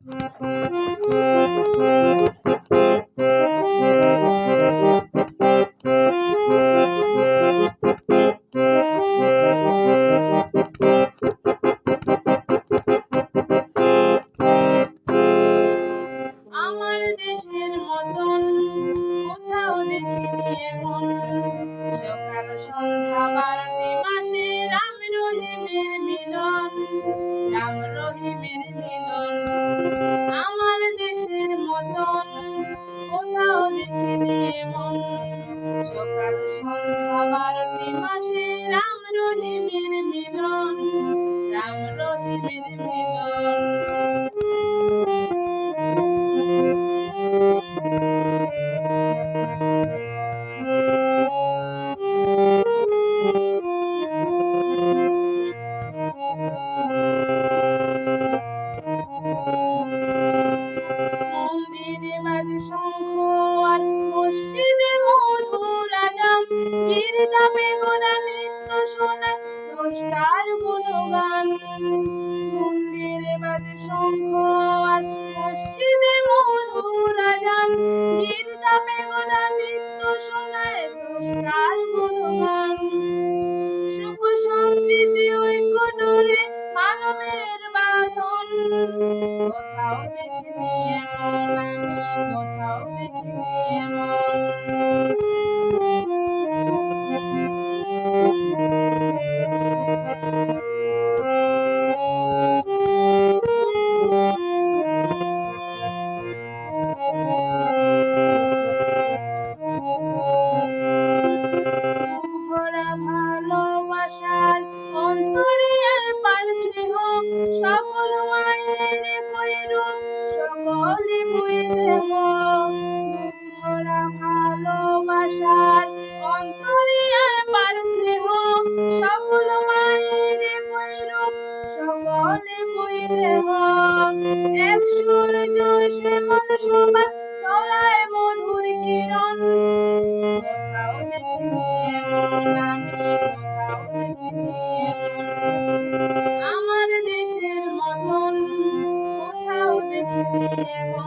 আমার দেশের মতন কোথাও দেখিনি এমন। শঙ্খ আর মসজিদে মধুর আজান গির্জাপে গোনা নিত্য শোনা স্রষ্টার গুণগান। মন্দিরে বাজে শঙ্খ আর মসজিদে মধুর আজান গির্জাপে গোনা নিত্য শোনায় স্রষ্টার গুণগান। ভালোবাসার অন্তরে পার স্নেহ, সকল মায়ের কইর সকলে কই দেহ। ভরা ভালোবাসার অন্তরে পার স্নেহ, সকল মায়ের কইর সকলে কই দেহ। এক সূর্য শ্যামল সমান সরায় মধুর কিরণ, কোথাও দেখিনি দেখিনি এমন